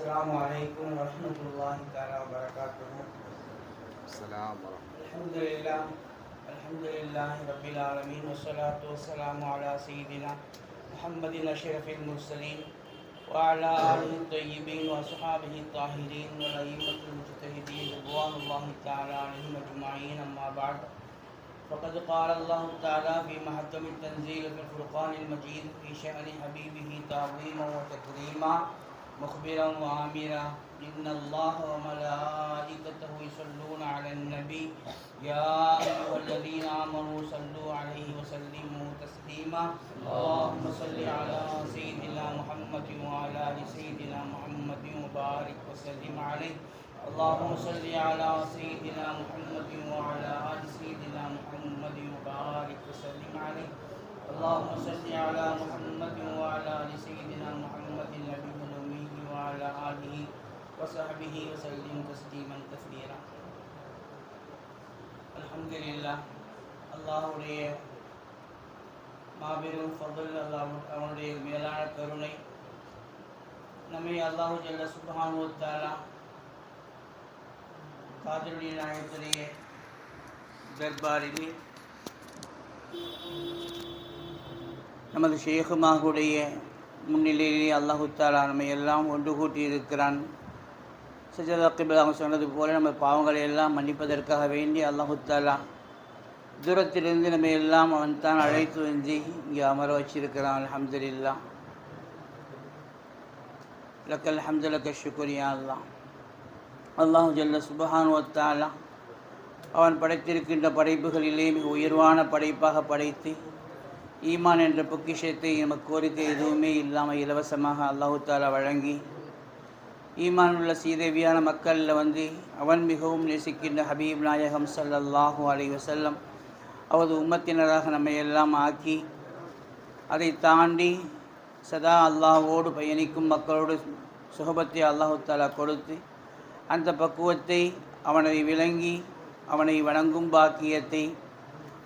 السلام عليكم ورحمة الله تعالى وبركاته. السلام ورحمة الحمد لله الحمد لله رب العالمين والصلاة والسلام على سيدنا محمد أشرف المرسلين وعلى آله الطيبين وأصحابه الطاهرين والأئمة المجتهدين رضوان الله تعالى عليهم أجمعين أما بعد. فقد قال الله تعالى في محكم التنزيل في الفرقان المجيد في شأن حبيبه تعظيما وتكريما مخبرا وآمرا إن الله وملائكته يصلون على النبي. يا أيها الذين آمنوا صلوا عليه وسلموا تسليما. اللهم صل على سيدنا محمد وعلى آل سيدنا محمد وبارك وسلم عليه. اللهم صل على سيدنا محمد وعلى آل سيدنا محمد وبارك وسلم عليه. اللهم صل على محمد وعلى آل سيدنا محمد النبي وعلى آله وصحبه وسلم تسليما كثيرا. الحمد لله அல்லாஹுடைய மாபெரும் ஃபதுல் அல்லாஹ் அவனுடைய மேலான கருணை நம்மை அல்லாஹு ஜல்ல சுபானுத்தாலா காதலுடைய நாயகத்திலேயே தர்பாரிலே நமது ஷேகுமாகுடைய முன்னிலையிலே அல்லாஹு தாலா நம்மை எல்லாம் ஒன்று கூட்டி இருக்கிறான் சஜதாக்கிபிலாக சொன்னது போல நம்ம பாவங்களை எல்லாம் மன்னிப்பதற்காக வேண்டி அல்லாஹு தாலா தூரத்திலிருந்து நம்ம எல்லாம் அவன் தான் அழைத்து வந்து இங்கே அமர வச்சிருக்கிறான். அல்ஹம்துலில்லா. லக்கல் ஹம்து லக்க ஷுக்குரியா அல்லாஹ். அல்லாஹு ஜல்ல சுபஹான் ஒத்தாலா அவன் படைத்திருக்கின்ற படைப்புகளிலே மிக உயர்வான படைப்பாக படைத்து ஈமான் என்ற பொக்கிஷத்தை நமக்கு கோரிக்கை எதுவுமே இல்லாமல் இலவசமாக அல்லாஹு தாலா வழங்கி ஈமான் உள்ள சீதேவியான மக்களில் வந்து அவன் மிகவும் நேசிக்கின்ற ஹபீப் நாயகம் சல்லல்லாஹூ அலி வசல்லம் அவரது உம்மத்தினராக நம்மை எல்லாம் ஆக்கி அதை தாண்டி சதா அல்லாஹோடு பயணிக்கும் மக்களோடு சுகபத்தை அல்லாஹு தாலா கொடுத்து அந்த பக்குவத்தை அவனை விளங்கி அவனை வணங்கும் பாக்கியத்தை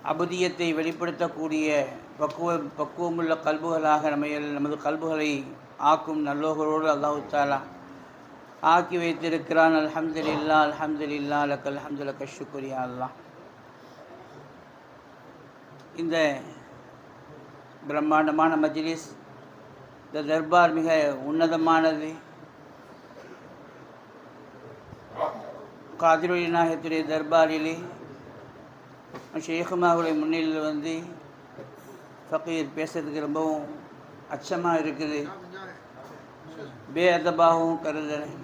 அபுதியத்தை வெளிப்படுத்தக்கூடிய பக்குவ பக்குவமுள்ள கல்புகளாக நம்ம எல்- நமது கல்புகளை ஆக்கும் நல்லோர்களோடு அல்லாஹு தாலா ஆக்கி வைத்திருக்கிறான். அல்ஹம்துலில்லா அல்ஹம்துலில்லா லக் அல்ஹம்து லக்க ஷுக்ரியா அல்லாஹ். இந்த பிரம்மாண்டமான மஜ்லிஸ் இந்த தர்பார் மிக உன்னதமானது. காதிரொலி நாயகத்துடைய தர்பாரிலே ஷேகுமாவுடைய முன்னிலையில் வந்து ஃபக்கீர் பேசுறதுக்கு ரொம்பவும் அச்சமாக இருக்குது. பேஅதபாகவும் கருதுறேன்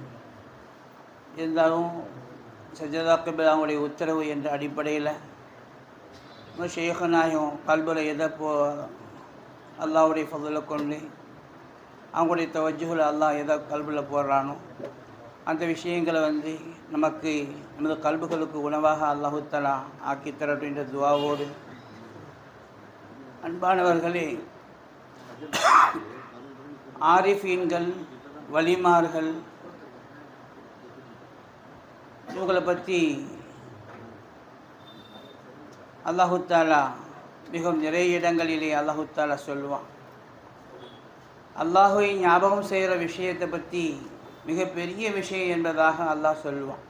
இருந்தாலும் சஜதாக்கபில் அவங்களுடைய உத்தரவு என்ற அடிப்படையில் ஷேகனாயும் கல்புல எதை போ அல்லாவுடைய ஃபதிலை கொண்டு அவங்களுடைய தவஜுகளை அல்லாஹ் எதை கல்பில் போடுறானோ அந்த விஷயங்களை வந்து நமக்கு நமது கல்புகளுக்கு உணவாக அல்லாஹுத்தலா ஆக்கித்தர அப்படின்ற துவாவோடு அன்பானவர்களே ஆரிஃபீன்கள் வலிமார்கள் இவங்களை பற்றி அல்லாஹுத்தாலா மிகவும் நிறைய இடங்களிலே அல்லாஹுத்தாலா சொல்லுவான். அல்லாஹுவை ஞாபகம் செய்கிற விஷயத்தை பற்றி மிகப்பெரிய விஷயம் என்பதாக அல்லாஹ் சொல்லுவான்.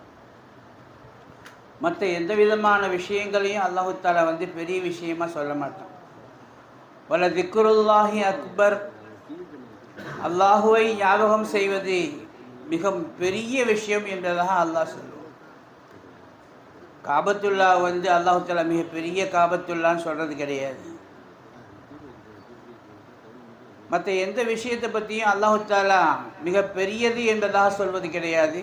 மற்ற எந்த விதமான விஷயங்களையும் அல்லாஹுத்தாலா வந்து பெரிய விஷயமா சொல்ல மாட்டான். வல திக்ருல்லாஹி அக்பர். அல்லாஹுவை ஞாபகம் செய்வது மிக பெரிய விஷயம் என்றதாக அல்லாஹ் சொல்லுவான். காபத்துல்லா வந்து அல்லாஹு தாலா மிக பெரிய காபத்துல்லான்னு சொல்கிறது கிடையாது. மற்ற எந்த விஷயத்தை பற்றியும் அல்லாஹு தாலா மிக பெரியது என்பதாக சொல்வது கிடையாது.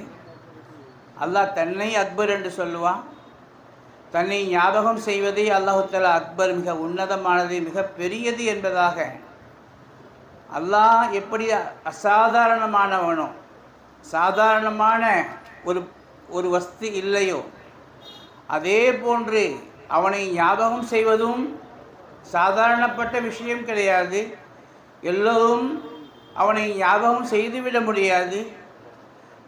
அல்லாஹ் தன்னை அக்பர் என்று சொல்லுவான். தன்னை ஞாபகம் செய்வதே அல்லாஹு அக்பர் மிக உன்னதமானது மிக பெரியது என்பதாக. அல்லாஹ் எப்படி அசாதாரணமானவனோ சாதாரணமான ஒரு ஒரு வஸ்து இல்லையோ அதே போன்று அவனை ஞாபகம் செய்வதும் சாதாரணப்பட்ட விஷயம் கிடையாது. எல்லோரும் அவனை ஞாபகம் செய்துவிட முடியாது.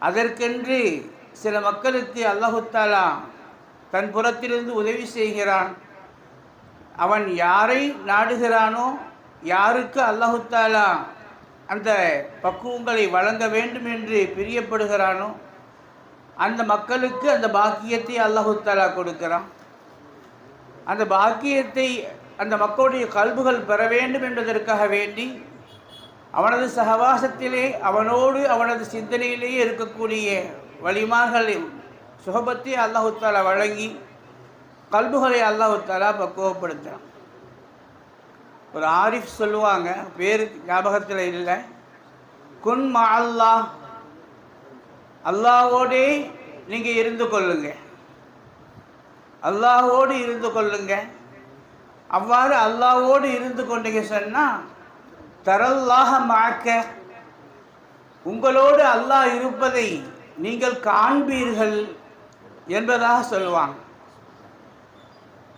அதற்கென்று சில மக்களுக்கு அல்லாஹுத்தாலா தன் புறத்திலிருந்து உதவி செய்கிறான். அவன் யாரை நாடுகிறானோ யாருக்கு அல்லாஹுத்தாலா அந்த பக்குவங்களை வழங்க வேண்டும் என்று பிரியப்படுகிறானோ அந்த மக்களுக்கு அந்த பாக்கியத்தை அல்லாஹுத்தாலா கொடுக்கிறான். அந்த பாக்கியத்தை அந்த மக்களுடைய கல்புகள் பெற வேண்டும் என்பதற்காக வேண்டி அவனது சகவாசத்திலே அவனோடு அவனது சிந்தனையிலேயே இருக்கக்கூடிய வலிமார்களின் சுகபத்தை அல்லாஹு வழங்கி கல்புகளை அல்லாஹு தாலா பக்குவப்படுத்துகிறான் ஒரு ஆரிஃப் சொல்லுவாங்க பேர் ஞாபகத்தில் இல்லை. குன் மா அல்லாஹ் அல்லாஹ்வோடே நீங்கள் இருந்து கொள்ளுங்க. அல்லாஹோடு இருந்து கொள்ளுங்க. அவ்வாறு அல்லாவோடு இருந்து கொண்டீங்க சொன்னால் தரல்லாக மாக்க உங்களோடு அல்லாஹ் இருப்பதை நீங்கள் காண்பீர்கள். என்பதாக சொல்லுவாங்க.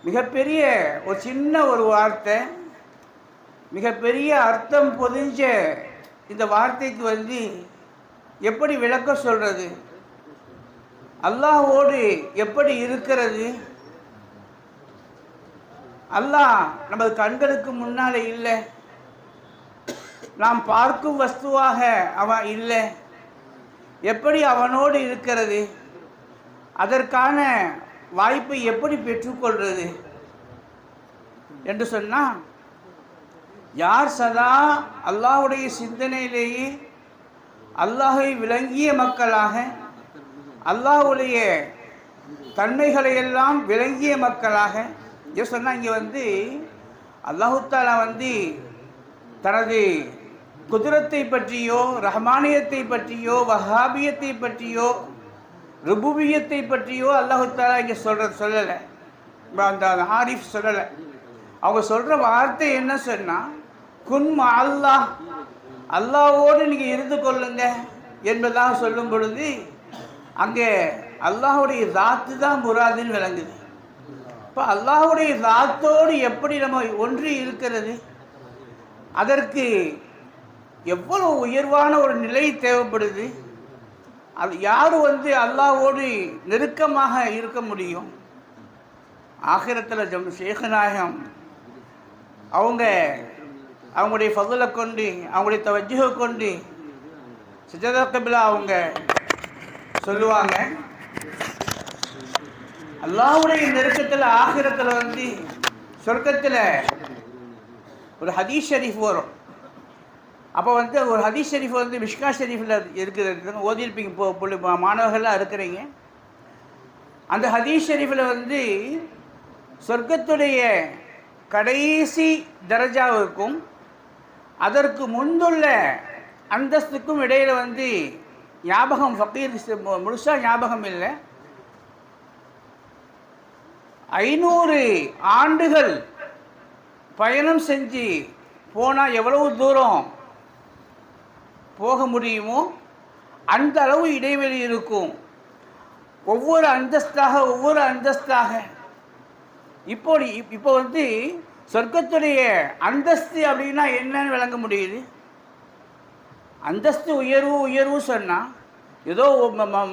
மிகப்பெரிய ஒரு சின்ன ஒரு வார்த்தை மிகப்பெரிய அர்த்தம் பொதிஞ்ச இந்த வார்த்தைக்கு வந்து எப்படி விளக்க சொல்கிறது அல்லாஹோடு எப்படி இருக்கிறது? அல்லாஹ் நமது கண்களுக்கு முன்னாலே இல்லை. நாம் பார்க்கும் வஸ்துவாக அவன் இல்லை. எப்படி அவனோடு இருக்கிறது? அதற்கான வாய்ப்பை எப்படி பெற்றுக்கொள்வது? என்று சொன்னால் யார் சதா அல்லாஹ்வுடைய சிந்தனையிலேயே அல்லாஹை விளங்கிய மக்களாக அல்லாஹ்வுடைய தன்மைகளையெல்லாம் விளங்கிய மக்களாக ஏன் சொன்னால் இங்கே வந்து அல்லாஹுத்தாலா வந்து தனது குதிரத்தை பற்றியோ ரஹ்மானியத்தை பற்றியோ வஹாபியத்தை பற்றியோ ருபுபியத்தை பற்றியோ அல்லாஹாலா இங்கே சொல்கிற சொல்லலை. அந்த ஆரிஃப் சொல்லலை. அவங்க சொல்கிற வார்த்தை என்ன சொன்னால் குன்மா அல்லாஹ் அல்லாவோடு நீங்கள் இருந்து கொள்ளுங்க என்பதாக சொல்லும் பொழுது அங்கே அல்லாஹுடைய தாத்து தான் முராதுன்னு விளங்குது. இப்போ அல்லாஹுடைய தாத்தோடு எப்படி நம்ம ஒன்று இருக்கிறது? அதற்கு எவ்வளவு உயர்வான ஒரு நிலை தேவைப்படுது? அது யார் வந்து அல்லாவோடு நெருக்கமாக இருக்க முடியும்? ஆகிரத்தில் ஜம் சேகநாயகம் அவங்க அவங்களுடைய ஃபதுலை கொண்டு அவங்களுடைய தவஜுகை கொண்டு சிஜதக்கபிலா அவங்க சொல்லுவாங்க. அல்லாஹ்வுடைய நெருக்கத்தில் ஆகிரத்தில் வந்து சொர்க்கத்தில் ஒரு ஹதீஷ் ஷரீஃப் வரும். அப்போ வந்து ஒரு ஹதீஸ் ஷெரீஃப் வந்து மிஷ்கா ஷரீஃபில் இருக்கிறது ஓதியிருப்பீங்க. இப்போ புள்ளி மாணவர்கள்லாம் இருக்கிறீங்க. அந்த ஹதீஸ் ஷெரீஃபில் வந்து சொர்க்கத்துடைய கடைசி தரஜாவுக்கும் அதற்கு முந்துள்ள அந்தஸ்துக்கும் இடையில் வந்து ஞாபகம் ஃபக்கீர் முழுசாக ஞாபகம் இல்லை. ஐநூறு ஆண்டுகள் பயணம் செஞ்சு போனால் எவ்வளவு தூரம்? போக முடியுமோ அந்த அளவு இடைவெளி இருக்கும். ஒவ்வொரு அந்தஸ்தாக ஒவ்வொரு அந்தஸ்தாக. இப்போ இப்போ வந்து சொர்க்கத்துடைய அந்தஸ்து அப்படின்னா என்னன்னு விளங்க முடியுது? அந்தஸ்து உயர்வு உயர்வு சொன்னால் ஏதோ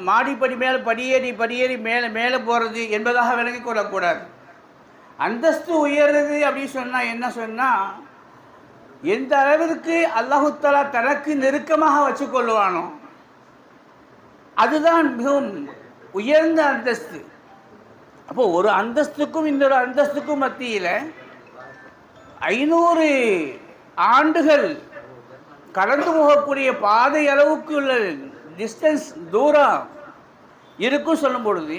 மாடிப்படி மேலே படியேறி படியேறி மேலே மேலே போகிறது என்பதாக விளங்கிக் கொள்ளக்கூடாது. அந்தஸ்து உயர்றது அப்படின்னு சொன்னால் என்ன சொன்னால் எந்த அளவிற்கு அல்லாஹுத்தாலா தனக்கு நெருக்கமாக வச்சுக்கொள்வானோ அதுதான் மிகவும் உயர்ந்த அந்தஸ்து. அப்போ ஒரு அந்தஸ்துக்கும் இன்னொரு அந்தஸ்துக்கும் மத்தியில் ஐநூறு ஆண்டுகள் கடந்து போகக்கூடிய பாதை அளவுக்கு உள்ள டிஸ்டன்ஸ் தூரம் இருக்கும் சொல்லும் பொழுது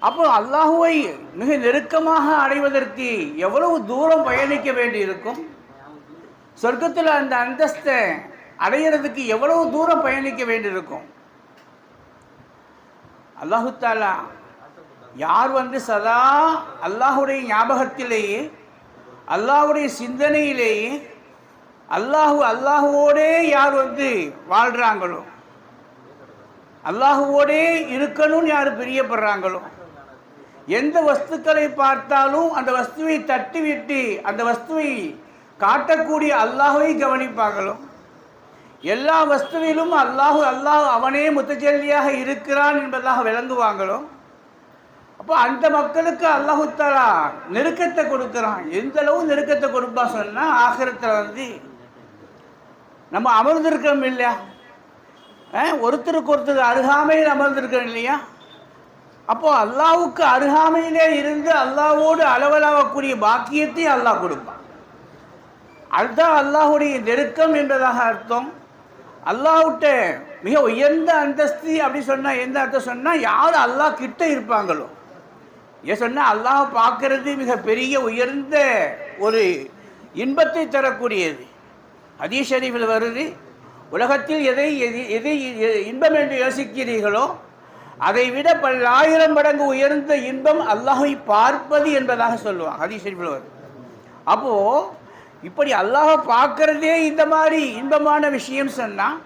அப்போ அல்லாஹுவை மிக நெருக்கமாக அடைவதற்கு எவ்வளவு தூரம் பயணிக்க வேண்டியிருக்கும்? சொர்க்கத்தில் அந்த அந்தஸ்தை அடையிறதுக்கு எவ்வளவு தூரம் பயணிக்க வேண்டியிருக்கும்? அல்லாஹு தாலா யார் வந்து சதா அல்லாஹுடைய ஞாபகத்திலேயே அல்லாஹுடைய சிந்தனையிலேயே அல்லாஹு அல்லாஹுவோடே யார் வந்து வாழ்கிறாங்களோ அல்லாஹுவோடே இருக்கணும்னு யார் பிரியப்படுறாங்களோ எந்த வஸ்துக்களை பார்த்தாலும் அந்த வஸ்துவை தட்டிவிட்டு அந்த வஸ்துவை காட்டக்கூடிய அல்லாஹுவை கவனிப்பாங்களோ எல்லா வஸ்துவிலும் அல்லாஹு அல்லாஹ் அவனே முத்தஜல்லியாக இருக்கிறான் என்பதாக விளங்குவாங்களோ? அப்போ அந்த மக்களுக்கு அல்லாஹு தஆலா நெருக்கத்தை கொடுக்குறான். எந்த அளவு நெருக்கத்தை கொடுப்பா சொன்னால் ஆகிரத்தில் வந்து நம்ம அமர்ந்திருக்கிறோம் இல்லையா? ஒருத்தருக்கு ஒருத்தர் அருகாமையில் அமர்ந்திருக்கிறோம் இல்லையா? அப்போது அல்லாவுக்கு அருகாமையிலே இருந்து அல்லாவோடு அளவலாகக்கூடிய பாக்கியத்தை அல்லாஹ் கொடுப்பான் அதுதான் அல்லாஹுடைய நெருக்கம் என்பதாக அர்த்தம். அல்லாஹ்விட்ட மிக உயர்ந்த அந்தஸ்தி அப்படி சொன்னால் எந்த அர்த்தம் சொன்னால் யார் அல்லாஹ் கிட்ட இருப்பாங்களோ. ஏன் சொன்னால் அல்லாஹ் பார்க்கறது மிக பெரிய உயர்ந்த ஒரு இன்பத்தை தரக்கூடியது. ஹதீஸ் ஷரீஃபில் வருது உலகத்தில் எதை எது எதை இன்பம் என்று யோசிக்கிறீர்களோ அதை விட பல்லாயிரம் மடங்கு உயர்ந்த இன்பம் அல்லாஹை பார்ப்பது என்பதாக சொல்லுவாங்க. ஹதீஸ் ஷரீஃபில் வருது. அப்போது இப்படி அல்லாஹை பார்க்கறதே இந்த மாதிரி இன்பமான விஷயம் சொன்னால்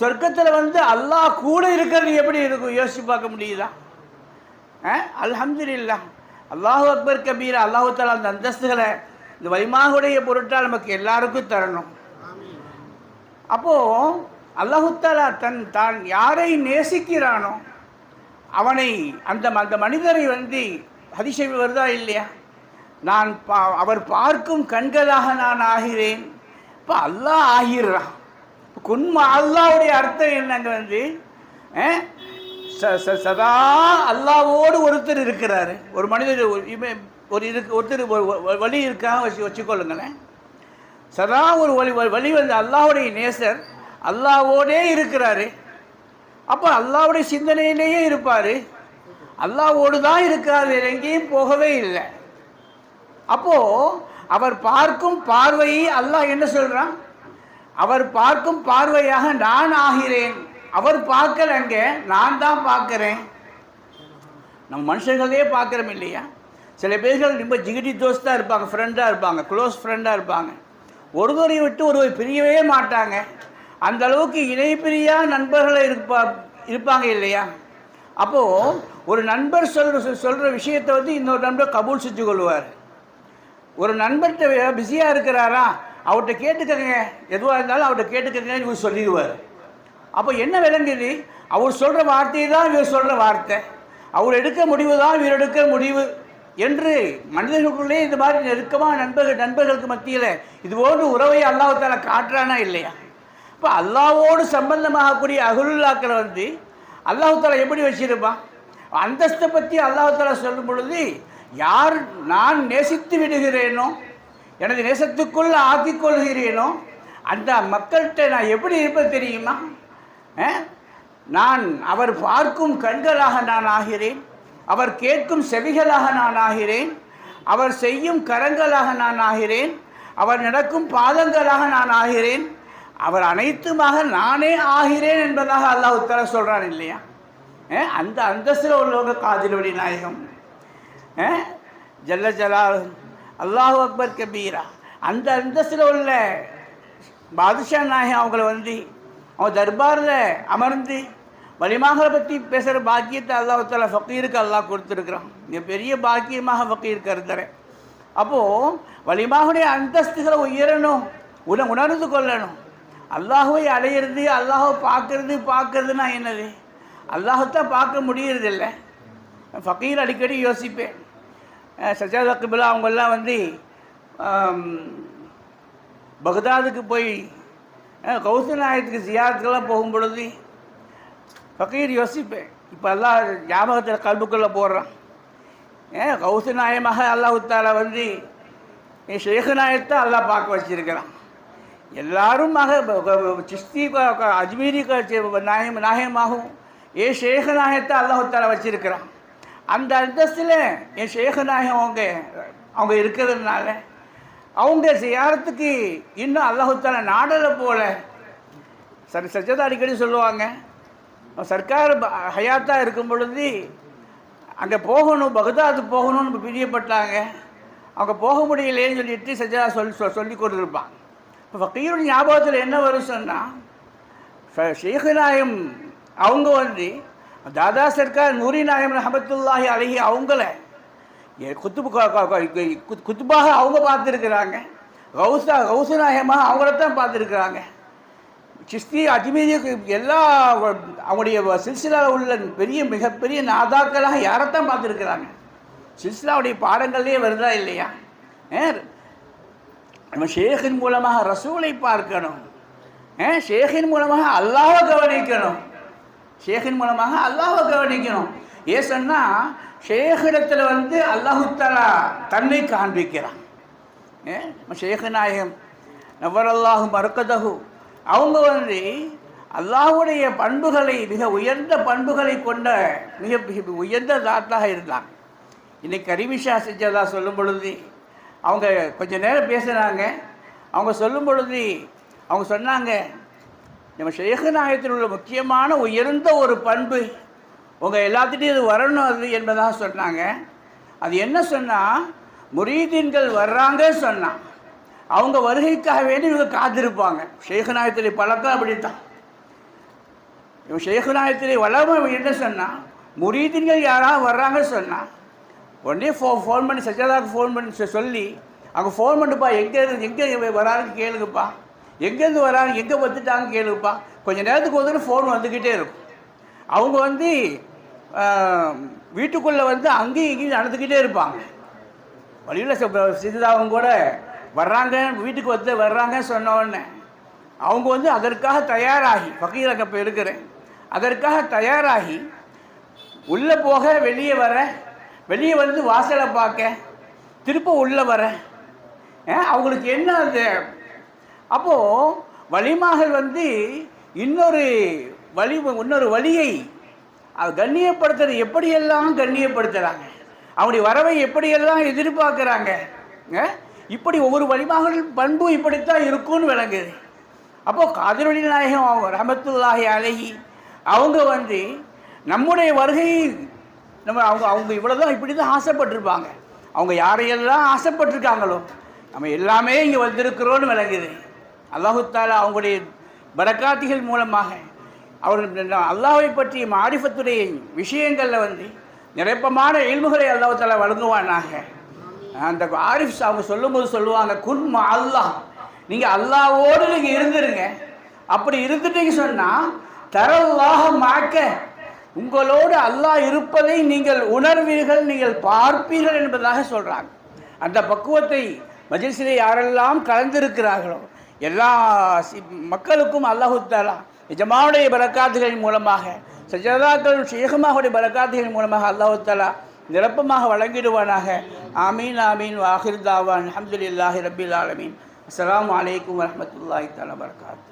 சொர்க்கத்தில் வந்து அல்லாஹ் கூட இருக்கிறது எப்படி இருக்கும்? யோசிச்சு பார்க்க முடியுதா? அல்ஹம்துலில்லாஹ். அல்லாஹு அக்பர் கபீர் அல்லாஹு தாலா அந்த அந்தஸ்துகளை இந்த வலிமாவுடைய பொருட்டால் நமக்கு எல்லாருக்கும் தரணும். அப்போது அல்லாஹு தாலா தன் தான் யாரை நேசிக்கிறானோ அவனை அந்த அந்த மனிதரை வந்து அதிசயம் வருதா இல்லையா? நான் பா அவர் பார்க்கும் கண்களாக நான் ஆகிறேன். இப்போ அல்லாஹ் ஆகிறான் குன்மா அல்லாவுடைய அர்த்தம் என்னங்க வந்து ச- ச- சதா அல்லாவோடு ஒருத்தர் இருக்கிறாரு. ஒரு மனிதர் ஒரு- ஒரு இருக்கு ஒருத்தர் ஒரு வழி இருக்காங்க வச்சு வச்சுக்கொள்ளுங்களேன். சதா ஒரு வழி வழி வந்து அல்லாவுடைய நேசர் அல்லாவோடே இருக்கிறாரு. அப்போ அல்லாவுடைய சிந்தனையிலேயே இருப்பார். அல்லாவோடு தான் இருக்கிறார் எங்கேயும் போகவே இல்லை. அப்போது அவர் பார்க்கும் பார்வையை அல்லாஹ் என்ன சொல்கிறான் அவர் பார்க்கும் பார்வையாக நான் ஆகிறேன். அவர் பார்க்கலங்க நான் தான் பார்க்குறேன். நம்ம மனுஷர்களே பார்க்குறோம் இல்லையா? சில பேர்கள் ரொம்ப ஜிகிடி தோஸ்தாக இருப்பாங்க ஃப்ரெண்டாக இருப்பாங்க க்ளோஸ் ஃப்ரெண்டாக இருப்பாங்க. ஒருவரை விட்டு ஒருவர் பிரியவே மாட்டாங்க. அந்த அளவுக்கு இணை பிரியா நண்பர்களை இருப்பா இருப்பாங்க இல்லையா? அப்போது ஒரு நண்பர் சொல்கிற சொல்கிற விஷயத்தை வந்து இன்னொரு நண்பர் கபூல் செஞ்சு கொள்வார் ஒரு நண்பர்கிட்ட பிஸியாக இருக்கிறாரா? அவர்கிட்ட கேட்டுக்கங்க. எதுவாக இருந்தாலும் அவர்கிட்ட கேட்டுக்கங்கன்னு இவர் சொல்லிடுவார். அப்போ என்ன விளங்குது? அவர் சொல்கிற வார்த்தையை தான் இவர் சொல்கிற வார்த்தை. அவர் எடுக்க முடிவு தான் இவர் எடுக்க முடிவு என்று மனிதர்களுக்குள்ளே இந்த மாதிரி நெருக்கமாக நண்பர்கள் நண்பர்களுக்கு மத்தியில் இது போன்ற உறவை அல்லாஹால காட்டுறானா இல்லையா? இப்போ அல்லாவோடு சம்பந்தமாகக்கூடிய அகுலுல்லாக்களை வந்து அல்லாஹால எப்படி வச்சிருப்பான்? அந்தஸ்தை பற்றி அல்லாஹால சொல்லும் பொழுது யார் நான் நேசித்து விடுகிறேனோ எனது நேசத்துக்குள் ஆக்கிக்கொள்கிறேனோ அந்த மக்கள்கிட்ட நான் எப்படி இருப்பது தெரியுமா? நான் அவர் பார்க்கும் கண்களாக நான் ஆகிறேன். அவர் கேட்கும் செவிகளாக நான் ஆகிறேன். அவர் செய்யும் கரங்களாக நான் ஆகிறேன். அவர் நடக்கும் பாதங்களாக நான் ஆகிறேன். அவர் அனைத்துமாக நானே ஆகிறேன் என்பதாக அல்லாஹ் உத்தர சொல்கிறான் இல்லையா? அந்த அந்தஸ்தில் உள்ளவங்க காதிலுடைய நாயகம். ஜல்ல ஜலால். அல்லாஹு அக்பர் கபீரா. அந்த அந்தஸ்தில் உள்ள பாதுஷா நாயகம் அவங்கள வந்து அவன் தர்பாரில் அமர்ந்து வலிமாகளை பற்றி பேசுகிற பாக்கியத்தை அல்லாஹால ஃபக்கீருக்கு அல்லாஹ் கொடுத்துருக்குறான். மிக பெரிய பாக்கியமாக ஃபக்கீர் கருதுறேன் அப்போது வலிமாவுடைய அந்தஸ்துகளை உயரணும் உன உணர்ந்து கொள்ளணும். அல்லாஹுவை அடையிறது அல்லாஹை பார்க்கறது பார்க்கறதுனா என்னது? அல்லாஹத்தான் பார்க்க முடியறதில்லை. ஃபக்கீர் அடிக்கடி யோசிப்பேன். சஜாத் அக்பிலா அவங்கெல்லாம் வந்து பக்தாதுக்கு போய் அஹ், நாயத்துக்கு ஜியாரத்துக்கெல்லாம் போகும் பொழுது ஃபக்கீர் யோசிப்பேன். இப்போ எல்லாம் ஞாபகத்தில் கல்புக்குள்ளே போடுறான். ஏன் கௌசு நாயமாக அல்லாஹு வந்து என் ஷேഖ് நாயத்தை அல்லாஹ் பார்க்க வச்சிருக்கிறான். எல்லாரும் மக சிஸ்தி அஜ்மீரி நாயம் நாயமாகவும் ஏ ஷேഖ് நாயத்தை அல்லாஹு வச்சிருக்கிறான். அந்த அந்தஸ்தில் என் ஷேഖ് அவங்க அவங்க இருக்கிறதுனால அவங்க சியாரத்துக்கு இன்னும் அல்லாஹு நாடலை போல சரி சஜதா அடிக்கடி சொல்லுவாங்க. சர்க்கார் ப- இருக்கும் பொழுது அங்கே போகணும் பகதாது போகணும்னு பிரியப்பட்டாங்க. அவங்க போக முடியலையேன்னு சொல்லிட்டு சஜதா சொல்லி சொல்லி கொடுத்துருப்பான் இப்போ ஃபக்கீருடைய ஞாபகத்தில் என்ன வரும் சொன்னால் ஷேഖ് அவங்க வந்து தாதா சர்க்கார் நூரி நாயம் அஹமத்துல்லாஹி அழகி அவங்கள ஏ, குத்துபு குத்துபாக அவங்க பார்த்துருக்குறாங்க. கௌசா கௌச நாயகமாக அவங்கள தான் பார்த்துருக்குறாங்க. சிஸ்தி அஜ்மீரி எல்லா அவங்களுடைய சில்சிலாவில் உள்ள பெரிய மிகப்பெரிய நாதாக்களாக யாரைத்தான் பார்த்துருக்குறாங்க? சில்சிலாவுடைய பாடங்கள்லேயே வருதா இல்லையா? ஏ நம்ம ஷேகின் மூலமாக ரசூலை பார்க்கணும். அஹ், ஷேகின் மூலமாக அல்லாவை கவனிக்கணும். ஷேகின் மூலமாக அல்லாஹை கவனிக்கணும். ஏன் சொன்னால் ஷேகிடத்தில் வந்து அல்லாஹு தன்னை காண்பிக்கிறான். ஏ, ஷேகநாயகம் நவரல்லாஹும் மறுக்கதகு அவங்க வந்து அல்லாஹ்வுடைய பண்புகளை மிக உயர்ந்த பண்புகளை கொண்ட மிக மிக உயர்ந்த தாத்தாக இருந்தாங்க. இன்னைக்கு கரிமிஷா செஞ்சதா சொல்லும் பொழுது அவங்க கொஞ்ச நேரம் பேசுகிறாங்க அவங்க சொல்லும் பொழுது அவங்க சொன்னாங்க நம்ம ஷேகநாயகத்தில் உள்ள முக்கியமான உயர்ந்த ஒரு பண்பு உங்கள் எல்லாத்துட்டையும் இது வரணும் அது என்பதாக சொன்னாங்க. அது என்ன சொன்னால் முரீதீன்கள் வர்றாங்க சொன்னான் அவங்க வருகைக்காக வேண்டி இவங்க காத்திருப்பாங்க. ஷேகுநாயத்திலே பழக்கம் அப்படித்தான். இவன் ஷேகுநாயத்திலே வளம என்ன சொன்னால் முரீதீன்கள் யாராவது வர்றாங்க சொன்னான் உடனே ஃபோ ஃபோன் பண்ணி சஜாதாவுக்கு ஃபோன் பண்ணி சொல்லி அங்கே ஃபோன் பண்ணுப்பா எங்கே எங்கே வராருன்னு கேளுங்கப்பா. எங்கேருந்து வராங்க எங்கே வந்துட்டாங்க கேளுப்பா. கொஞ்ச நேரத்துக்கு வந்து ஃபோன் வந்துக்கிட்டே இருக்கும். அவங்க வந்து வீட்டுக்குள்ளே வந்து அங்கேயும் இங்கேயும் நடந்துக்கிட்டே இருப்பாங்க. வழியில் சிறிதாவும் கூட வர்றாங்க வீட்டுக்கு வந்து வர்றாங்கன்னு சொன்ன அவங்க வந்து அதற்காக தயாராகி ஃபக்கீரங்க இப்போ இருக்கிறேன். அதற்காக தயாராகி உள்ளே போக வெளியே வர வெளியே வந்து வாசலை பார்க்க திருப்ப உள்ளே வர அவங்களுக்கு என்ன அந்த அப்போது வலிமார்கள் வந்து இன்னொரு வழி இன்னொரு வழியை கண்ணியப்படுத்துறது எப்படியெல்லாம் கண்ணியப்படுத்துகிறாங்க அவனுடைய வரவை எப்படியெல்லாம் எதிர்பார்க்குறாங்க? இப்படி ஒவ்வொரு வழிமார்கள் பண்பு இப்படித்தான் இருக்கும்னு விளங்குது. அப்போது காதிரொலி நாயகம் அவங்க ரஹமத்துல்லாஹி அழகி அவங்க வந்து நம்முடைய வருகை நம்ம அவங்க அவங்க இவ்வளோ தான் இப்படி தான் ஆசைப்பட்டிருப்பாங்க. அவங்க யாரையெல்லாம் ஆசைப்பட்டிருக்காங்களோ நம்ம எல்லாமே இங்கே வந்திருக்கிறோன்னு விளங்குது. அல்லாஹுத்தால அவங்களுடைய பரக்காத்திகள் மூலமாக அவர்கள் அல்லாஹை பற்றிய மாரிஃபத்துடைய விஷயங்களில் வந்து நிரப்பமான இயல்புகளை அல்லாஹ் வழங்குவானாக. அந்த ஆரிஃப் அவங்க சொல்லும்போது சொல்லுவாங்க குன் மா அல்லாஹ். நீங்கள் அல்லாவோடு நீங்கள் இருந்துருங்க. அப்படி இருந்துட்டீங்க சொன்னால் தரல்லாக மாக்க. உங்களோடு அல்லாஹ் இருப்பதை நீங்கள் உணர்வீர்கள் நீங்கள் பார்ப்பீர்கள் என்பதாக சொல்கிறாங்க அந்த பக்குவத்தை மஜில்சிலே யாரெல்லாம் கலந்திருக்கிறார்களோ எல்லா மக்களுக்கும் அல்லாஹு தாலா எஜமானுடைய பரக்காத்துகளின் மூலமாக சஜதாக்கள் ஷேகமாவுடைய பரக்காத்துகளின் மூலமாக அல்லாஹு தாலா நிரப்பமாக வழங்கிடுவானாக. ஆமீன் ஆமீன் வாஹிர் தாவான் அஹமதுல்லாஹி ரபில் ஆலமீன். அஸ்லாம் வலைக்கம் வரமத்துல்லாஹி தாலா வரகாத்து.